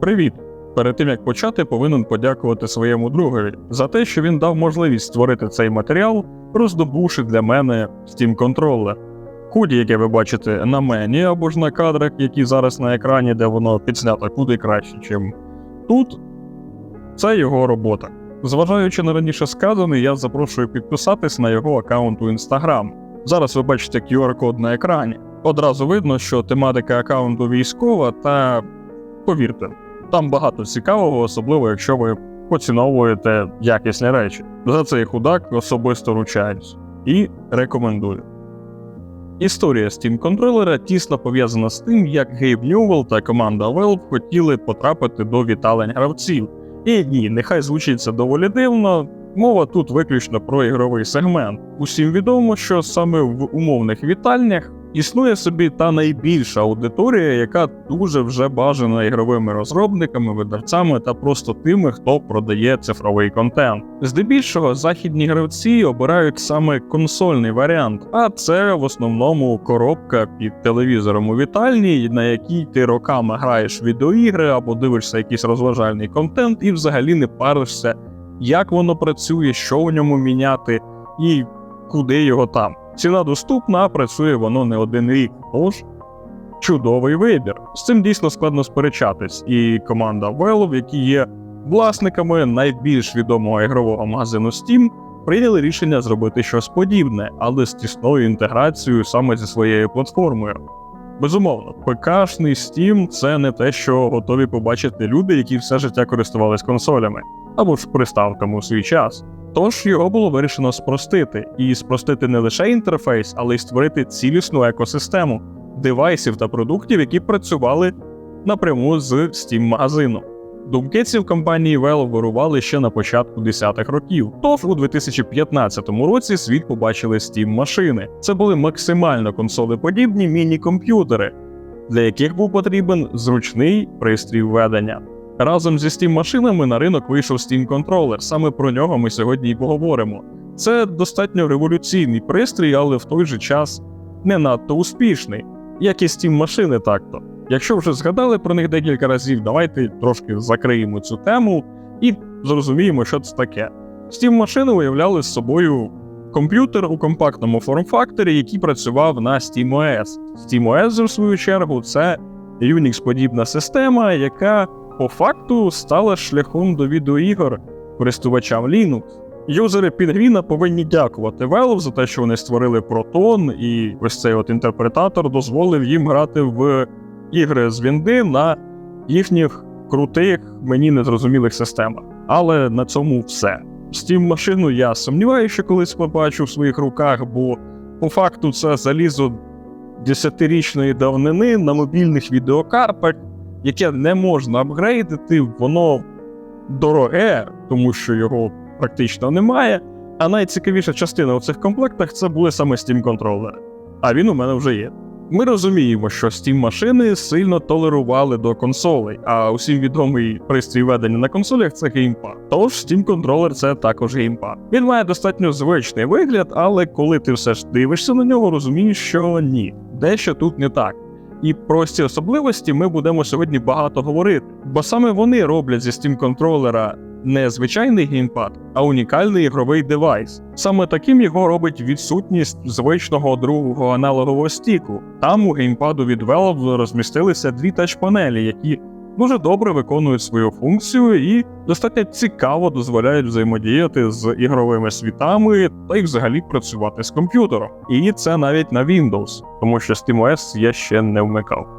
Привіт! Перед тим як почати, повинен подякувати своєму другові за те, що він дав можливість створити цей матеріал, роздобувши для мене Steam контролер. Худі, яке ви бачите на мені або ж на кадрах, які зараз на екрані, де воно підснято куди краще, ніж тут. Це його робота. Зважаючи на раніше сказане, я запрошую підписатись на його аккаунт у Instagram. Зараз ви бачите QR-код на екрані. Одразу видно, що тематика аккаунту військова, та повірте, там багато цікавого, особливо якщо ви поціновуєте якісні речі. За цей худак особисто ручаюсь і рекомендую. Історія Steam контролера тісно пов'язана з тим, як Гейб Ньювелл та команда Valve хотіли потрапити до віталень гравців. І ні, нехай звучить це доволі дивно. Мова тут виключно про ігровий сегмент. Усім відомо, що саме в умовних вітальнях існує собі та найбільша аудиторія, яка дуже вже бажана ігровими розробниками, видавцями та просто тими, хто продає цифровий контент. Здебільшого західні гравці обирають саме консольний варіант, а це в основному коробка під телевізором у вітальні, на якій ти роками граєш відеоігри або дивишся якийсь розважальний контент, і взагалі не паришся, як воно працює, що в ньому міняти і куди його там. Ціна доступна, а працює воно не один рік. Тож чудовий вибір. З цим дійсно складно сперечатись. І команда Valve, які є власниками найбільш відомого ігрового магазину Steam, прийняли рішення зробити щось подібне, але з тісною інтеграцією саме зі своєю платформою. Безумовно, ПКшний Steam це не те, що готові побачити люди, які все життя користувались консолями або ж приставками у свій час. Тож його було вирішено спростити, і спростити не лише інтерфейс, але й створити цілісну екосистему девайсів та продуктів, які працювали напряму з Steam магазину. Думки ці в компанії Valve вирували ще на початку 10-х років. Тож у 2015 році світ побачили Steam машини. Це були максимально консолеподібні міні-комп'ютери, для яких був потрібен зручний пристрій введення. Разом зі Steam машинами на ринок вийшов Steam контролер. Саме про нього ми сьогодні і поговоримо. Це достатньо революційний пристрій, але в той же час не надто успішний, як і Steam машини так-то. Якщо вже згадали про них декілька разів, давайте трошки закриємо цю тему і зрозуміємо, що це таке. Steam машини уявляли з собою комп'ютер у компактному форм-факторі, який працював на SteamOS. SteamOS, в свою чергу, це Unix-подібна система, яка по факту стала шляхом до відеоігор користувачам Linux. Юзери Підгріна повинні дякувати Valve за те, що вони створили Proton, і ось цей от інтерпретатор дозволив їм грати в ігри з Вінди на їхніх крутих, мені незрозумілих системах. Але на цьому все. Steam машину я сумніваюся, що колись побачу в своїх руках, бо по факту це залізо десятирічної давнини на мобільних відеокартах, яке не можна апгрейдити, воно дороге, тому що його практично немає. А найцікавіша частина у цих комплектах це були саме Steam контролери. А він у мене вже є. Ми розуміємо, що Steam машини сильно толерували до консолей, а усім відомий пристрій ведення на консолях це геймпад. Тож Steam контролер це також геймпад. Він має достатньо звичний вигляд, але коли ти все ж дивишся на нього, розумієш, що ні, дещо тут не так. І про ці особливості ми будемо сьогодні багато говорити, бо саме вони роблять зі Steam контролера не звичайний геймпад, а унікальний ігровий девайс. Саме таким його робить відсутність звичного другого аналогового стіку. Там у геймпаду від Valve розмістилися дві тач-панелі, які дуже добре виконують свою функцію і достатньо цікаво дозволяють взаємодіяти з ігровими світами та й взагалі працювати з комп'ютером. І це навіть на Windows, тому що SteamOS я ще не вмикав.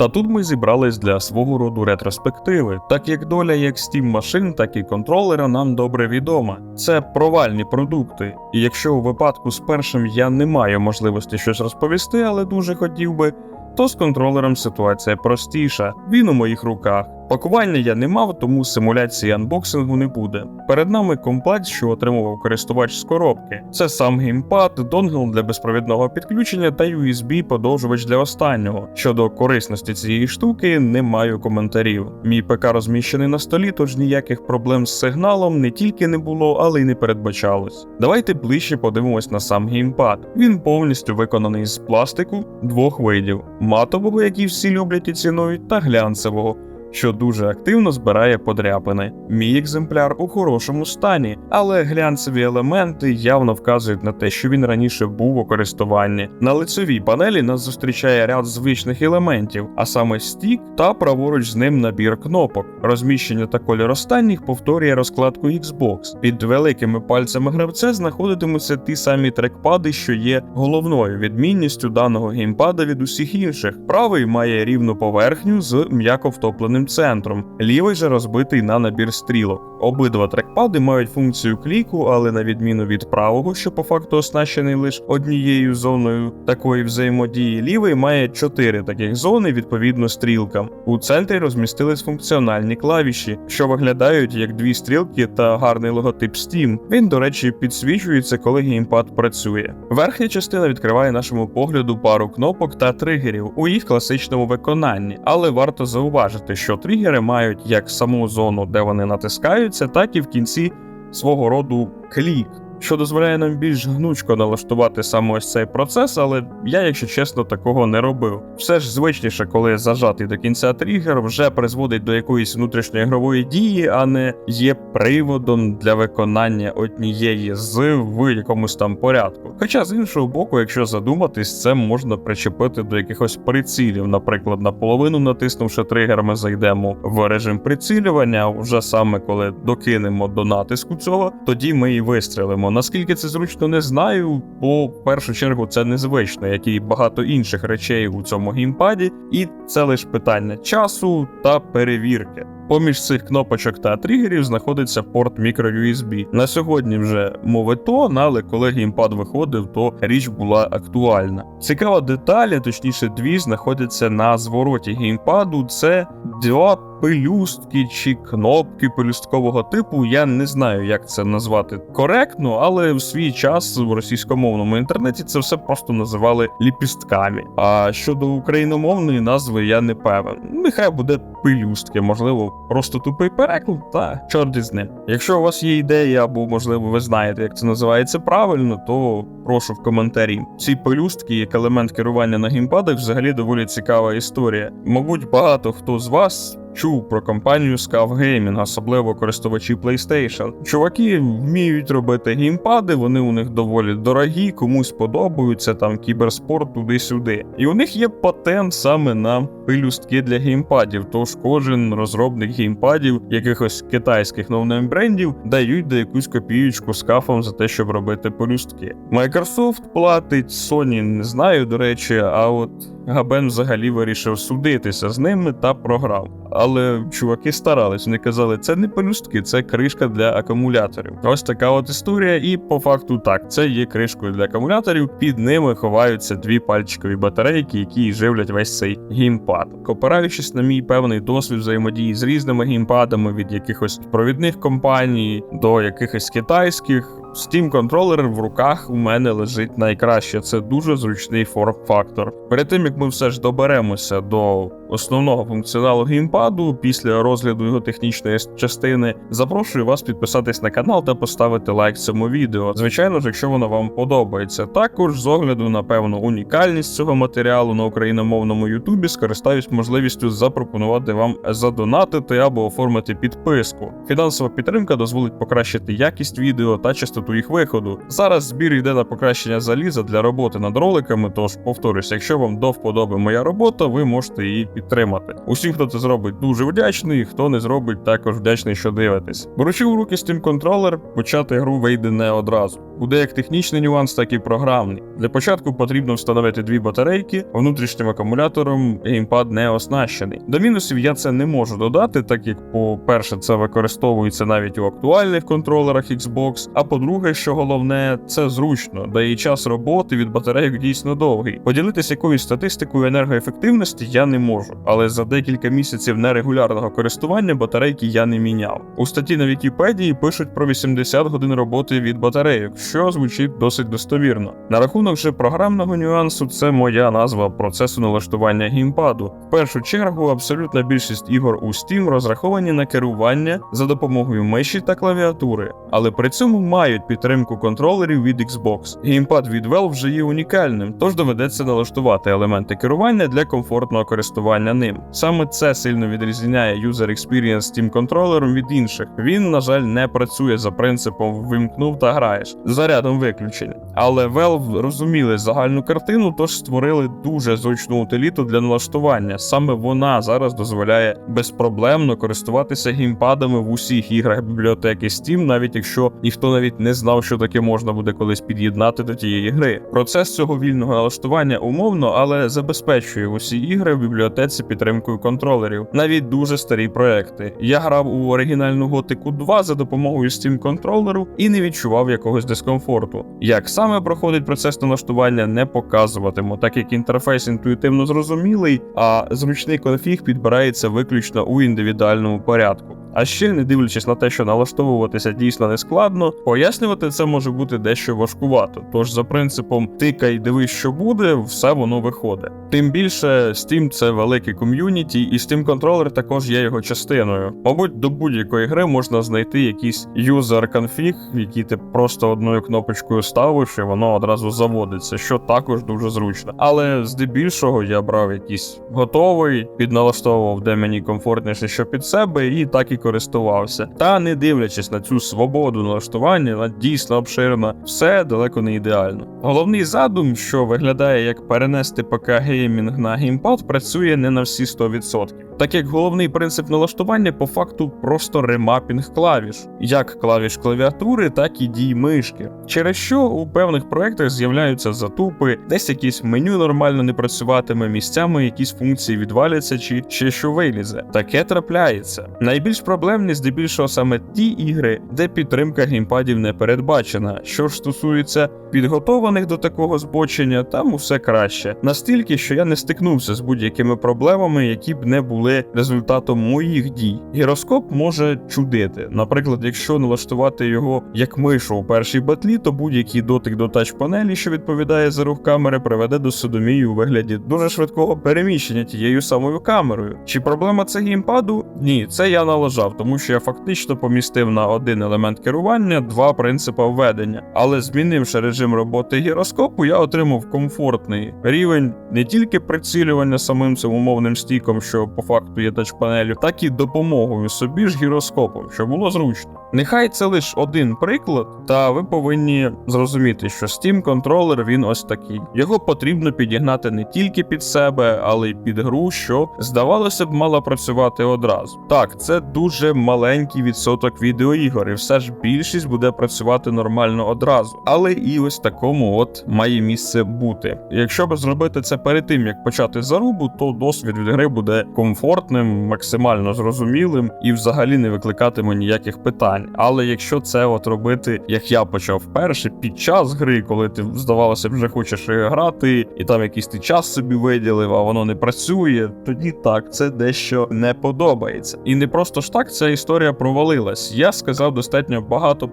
Та тут ми зібрались для свого роду ретроспективи, так як доля як Steam машин, так і контролера нам добре відома. Це провальні продукти. І якщо у випадку з першим я не маю можливості щось розповісти, але дуже хотів би, то з контролером ситуація простіша. Він у моїх руках. Пакування я не мав, тому симуляції анбоксингу не буде. Перед нами комплект, що отримував користувач з коробки. Це сам геймпад, донгл для безпровідного підключення та USB-подовжувач для останнього. Щодо корисності цієї штуки, не маю коментарів. Мій ПК розміщений на столі, тож ніяких проблем з сигналом не тільки не було, але й не передбачалось. Давайте ближче подивимось на сам геймпад. Він повністю виконаний з пластику двох видів: матового, який всі люблять і цінують, та глянцевого що дуже активно збирає подряпини. Мій екземпляр у хорошому стані, але глянцеві елементи явно вказують на те, що він раніше був у користуванні. На лицевій панелі нас зустрічає ряд звичних елементів, а саме стік та праворуч з ним набір кнопок. Розміщення та колір останніх повторює розкладку Xbox. Під великими пальцями гравця знаходитимуться ті самі трекпади, що є головною відмінністю даного геймпада від усіх інших. Правий має рівну поверхню з м'яко втопленим центром, лівий же розбитий на набір стрілок. Обидва трекпади мають функцію кліку, але на відміну від правого, що по факту оснащений лише однією зоною такої взаємодії, лівий має чотири таких зони відповідно стрілкам. У центрі розмістились функціональні клавіші, що виглядають як дві стрілки та гарний логотип Steam. Він, до речі, підсвічується, коли геймпад працює. Верхня частина відкриває нашому погляду пару кнопок та тригерів у їх класичному виконанні, але варто зауважити, що тригери мають як саму зону, де вони натискаються, так і в кінці свого роду клік. Що дозволяє нам більш гнучко налаштувати саме ось цей процес, але я, якщо чесно, такого не робив. Все ж звичніше, коли зажатий до кінця тригер вже призводить до якоїсь внутрішньої ігрової дії, а не є приводом для виконання однієї з в якомусь там порядку. Хоча з іншого боку, якщо задуматись, це можна причепити до якихось прицілів. Наприклад, наполовину натиснувши тригер, ми зайдемо в режим прицілювання. Вже саме коли докинемо до натиску цього, тоді ми і вистрілимо. Наскільки це зручно, не знаю, бо в першу чергу це незвично, як і багато інших речей у цьому геймпаді, і це лише питання часу та перевірки. Поміж цих кнопочок та тригерів знаходиться порт microUSB. На сьогодні вже мови то, але коли геймпад виходив, то річ була актуальна. Цікава деталь, точніше дві, знаходяться на звороті геймпаду. Це два пелюстки чи кнопки пелюсткового типу. Я не знаю, як це назвати коректно, але в свій час в російськомовному інтернеті це все просто називали ліпістками. А щодо україномовної назви я не певен. Нехай буде пелюстки, можливо, просто тупий переклад, та чорт із ним. Якщо у вас є ідеї, або можливо ви знаєте, як це називається правильно, то прошу в коментарі. Ці пелюстки як елемент керування на геймпадах взагалі доволі цікава історія. Мабуть, багато хто з вас. Чув про компанію Scav Gaming, особливо користувачі PlayStation. Чуваки вміють робити геймпади, вони у них доволі дорогі, комусь подобаються там кіберспорт туди-сюди. І у них є патент саме на пелюстки для геймпадів. Тож кожен розробник геймпадів, якихось китайських новнейм брендів, дають де якусь копіючку скафам за те, щоб робити пелюстки. Microsoft платить, Sony не знаю, до речі, а от. Габен взагалі вирішив судитися з ними та програв. Але чуваки старались, вони казали, це не пелюстки, це кришка для акумуляторів. Ось така от історія, і по факту так, це є кришкою для акумуляторів. Під ними ховаються дві пальчикові батарейки, які живлять весь цей геймпад. Опираючись на мій певний досвід взаємодії з різними геймпадами від якихось провідних компаній до якихось китайських. Steam контролер в руках у мене лежить найкраще. Це дуже зручний форм-фактор. Перед тим як ми все ж доберемося до основного функціоналу геймпаду після розгляду його технічної частини, запрошую вас підписатись на канал та поставити лайк цьому відео. Звичайно ж, якщо воно вам подобається. Також з огляду на певну унікальність цього матеріалу на україномовному Ютубі скористаюсь можливістю запропонувати вам задонатити або оформити підписку. Фінансова підтримка дозволить покращити якість відео та частоту їх виходу. Зараз збір йде на покращення заліза для роботи над роликами. Тож повторюсь, якщо вам до вподоби моя робота, ви можете її підтримати. Усім, хто це зробить, дуже вдячний. Хто не зробить, також вдячний, що дивитесь. Беручи в руки Steam контролер, почати гру вийде не одразу. Буде як технічний нюанс, так і програмний. Для початку потрібно встановити дві батарейки. Внутрішнім акумулятором геймпад не оснащений. До мінусів я це не можу додати, так як, по-перше, це використовується навіть у актуальних контролерах Xbox. А по-друге, що головне, це зручно, да і час роботи від батарейок дійсно довгий. Поділитися якоюсь статистикою енергоефективності я не можу, але за декілька місяців нерегулярного користування батарейки я не міняв. У статті на Вікіпедії пишуть про 80 годин роботи від батарейок, що звучить досить достовірно. На рахунок же програмного нюансу, це моя назва процесу налаштування геймпаду. В першу чергу, абсолютна більшість ігор у Steam розраховані на керування за допомогою миші та клавіатури, але при цьому мають підтримку контролерів від Xbox. Геймпад від Valve вже є унікальним, тож доведеться налаштувати елементи керування для комфортного користування ним. Саме це сильно відрізняє User Experience Steam контролером від інших. Він, на жаль, не працює за принципом вимкнув та граєш з зарядом виключень. Але Valve розуміли загальну картину, тож створили дуже зручну утиліту для налаштування. Саме вона зараз дозволяє безпроблемно користуватися геймпадами в усіх іграх бібліотеки Steam, навіть якщо ніхто навіть не знав, що таке можна буде колись під'єднати до тієї гри. Процес цього вільного налаштування умовно, але забезпечує усі ігри в бібліотеці підтримкою контролерів, навіть дуже старі проекти. Я грав у оригінальну Готику 2 за допомогою Steam контролеру і не відчував якогось дискомфорту. Як саме проходить процес налаштування, не показуватиму, так як інтерфейс інтуїтивно зрозумілий, а зручний конфіг підбирається виключно у індивідуальному порядку. А ще, не дивлячись на те, що налаштовуватися дійсно не складно, пояснювати це може бути дещо важкувато. Тож, за принципом тикай, дивись, що буде, все воно виходить. Тим більше, Steam це велике ком'юніті, і Steam контролер також є його частиною. Мабуть, до будь-якої гри можна знайти якийсь юзер конфіг, який ти просто одною кнопочкою ставиш, і воно одразу заводиться, що також дуже зручно. Але здебільшого я брав якийсь готовий, підналаштовував, де мені комфортніше, що під себе, і так і користувався. Та не дивлячись на цю свободу налаштування, вона дійсно обширна, все далеко не ідеально. Головний задум, що виглядає як перенести ПК геймінг на геймпад, працює не на всі 100%. Так як головний принцип налаштування по факту просто ремапінг клавіш, як клавіш клавіатури, так і дій мишки. Через що у певних проєктах з'являються затупи, десь якесь меню нормально не працюватиме, місцями якісь функції відваляться чи ще що вилізе. Таке трапляється. Найбільш проблемні здебільшого саме ті ігри, де підтримка геймпадів не передбачена. Що ж стосується підготованих до такого збочення, там усе краще. Настільки, що я не стикнувся з будь-якими проблемами, які б не були результатом моїх дій. Гіроскоп може чудити. Наприклад, якщо налаштувати його як мишу у першій батлі, то будь-який дотик до тач-панелі, що відповідає за рух камери, приведе до содомії у вигляді дуже швидкого переміщення тією самою камерою. Чи проблема це геймпаду? Ні, це я налажав, тому що я фактично помістив на один елемент керування два принципи введення. Але змінивши режим роботи гіроскопу, я отримав комфортний рівень не тільки прицілювання самим цим умовним стіком, що по факту є тач-панелю, так і допомогою собі ж гіроскопом, що було зручно. Нехай це лише один приклад, та ви повинні зрозуміти, що Steam контролер він ось такий. Його потрібно підігнати не тільки під себе, але й під гру, що здавалося б мала працювати одразу. Так, це дуже маленький відсоток відеоігор, і все ж більшість буде працювати нормально одразу. Але і ось такому от має місце бути. Якщо б зробити це перед тим, як почати зарубу, то досвід від гри буде комфортним, максимально зрозумілим і взагалі не викликатиме ніяких питань. Але якщо це от робити, як я почав вперше, під час гри, коли ти здавалося вже хочеш грати, і там якийсь ти час собі виділив, а воно не працює, тоді так, це дещо не подобається. І не просто ж так ця історія провалилась. Я сказав достатньо багато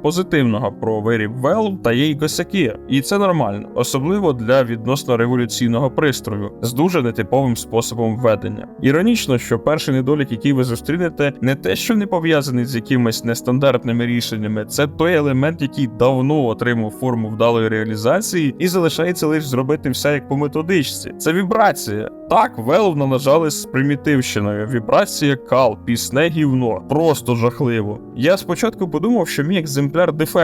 позитивного про виріб Valve та її косяки, і це нормально, особливо для відносно революційного пристрою з дуже нетиповим способом введення. Іронічно, що перший недолік, який ви зустрінете, не те, що не пов'язаний з якимись нестандартними рішеннями, це той елемент, який давно отримав форму вдалої реалізації, і залишається лише зробити все як по методичці. Це вібрація. Так, Valve налажали з примітивщиною. Вібрація кал, пісне гівно. Просто жахливо. Я спочатку подумав, що мій екземпляр дефектний,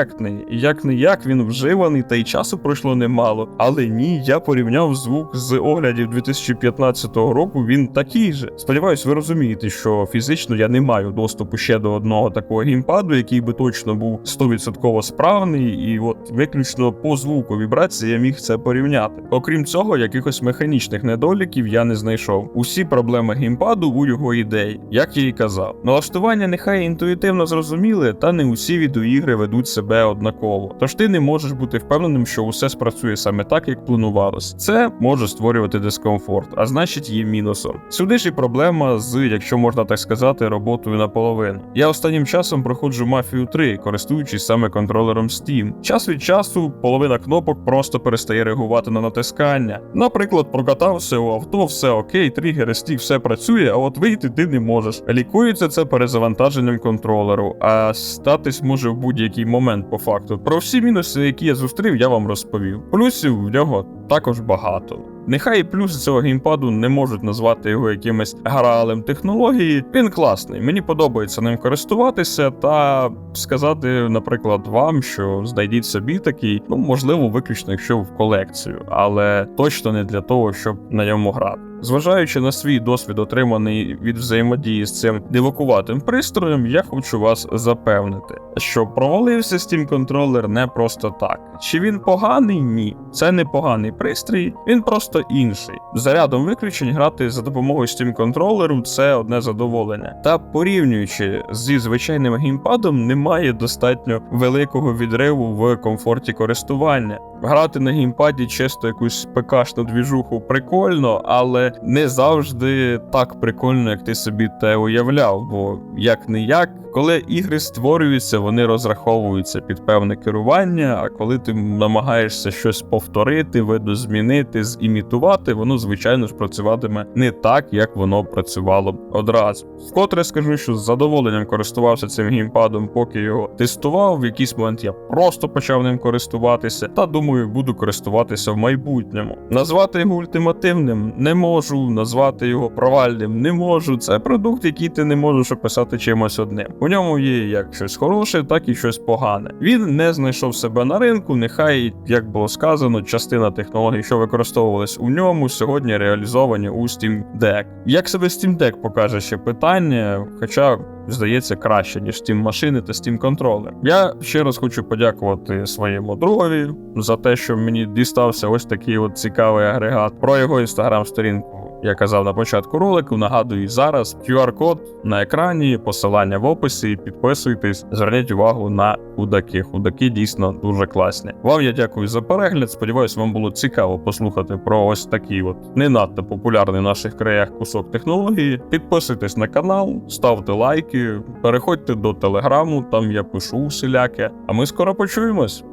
і як не як він вживаний, та й часу пройшло немало. Але ні, я порівняв звук з оглядів 2015 року. Він такий же. Сподіваюсь, ви розумієте, що фізично я не маю доступу ще до одного такого геймпаду, який би точно був 100% справний, і от виключно по звуку вібрації я міг це порівняти. Окрім цього, якихось механічних недоліків я не знайшов. Усі проблеми геймпаду у його ідеї, як я і казав. Налаштування нехай інтуїтивно зрозуміле, та не усі відеоігри ведуть себе однаково. Тож ти не можеш бути впевненим, що усе спрацює саме так, як планувалось. Це може створювати дискомфорт, а значить є мінусом. Сюди ж і проблема з, якщо можна так сказати, роботою наполовину. Я останнім часом проходжу Mafia 3, користуючись саме контролером Steam. Час від часу половина кнопок просто перестає реагувати на натискання. Наприклад, прокатався у авто, все окей, тригери, стік, все працює, а от вийти ти не можеш. Лікується це перезавантаженням контролеру, а статись може в будь-який момент по факту. Про всі мінуси, які я зустрів, я вам розповів. Плюсів в нього також багато. Нехай і плюси цього геймпаду не можуть назвати його якимось граалем технології. Він класний. Мені подобається ним користуватися та сказати, наприклад, вам, що знайдіть собі такий, ну можливо, виключно якщо в колекцію, але точно не для того, щоб на ньому грати. Зважаючи на свій досвід, отриманий від взаємодії з цим дивакуватим пристроєм, я хочу вас запевнити, що провалився Steam контролер не просто так. Чи він поганий? Ні. Це не поганий пристрій, він просто інший. За рядом виключень грати за допомогою Steam контролеру це одне задоволення. Та порівнюючи зі звичайним геймпадом, немає достатньо великого відриву в комфорті користування. Грати на геймпаді чисто якусь ПКшну двіжуху прикольно, але не завжди так прикольно, як ти собі те уявляв. Бо як не як, коли ігри створюються, вони розраховуються під певне керування. А коли ти намагаєшся щось повторити, видозмінити, зімітувати, воно звичайно ж працюватиме не так, як воно працювало одразу. Вкотре скажу, що з задоволенням користувався цим геймпадом, поки його тестував. В якийсь момент я просто почав ним користуватися, та думаю, буду користуватися в майбутньому. Назвати його ультимативним не можу, назвати його провальним не можу. Це продукт, який ти не можеш описати чимось одним. У ньому є як щось хороше, так і щось погане. Він не знайшов себе на ринку. Нехай, як було сказано, частина технологій, що використовувались у ньому, сьогодні реалізовані у Steam Deck. Як себе Steam Deck покаже ще питання, хоча. Здається, краще, ніж Steam машини та Steam контролер. Я ще раз хочу подякувати своєму другові за те, що мені дістався ось такий от цікавий агрегат. Про його інстаграм-сторінку я казав на початку ролику. Нагадую зараз QR-код на екрані, посилання в описі. Підписуйтесь, зверніть увагу на худаки. Худаки дійсно дуже класні. Вам я дякую за перегляд. Сподіваюсь, вам було цікаво послухати про ось такий от не надто популярний в наших краях кусок технології. Підписуйтесь на канал, ставте лайки, переходьте до телеграму, там я пишу усіляке. А ми скоро почуємось.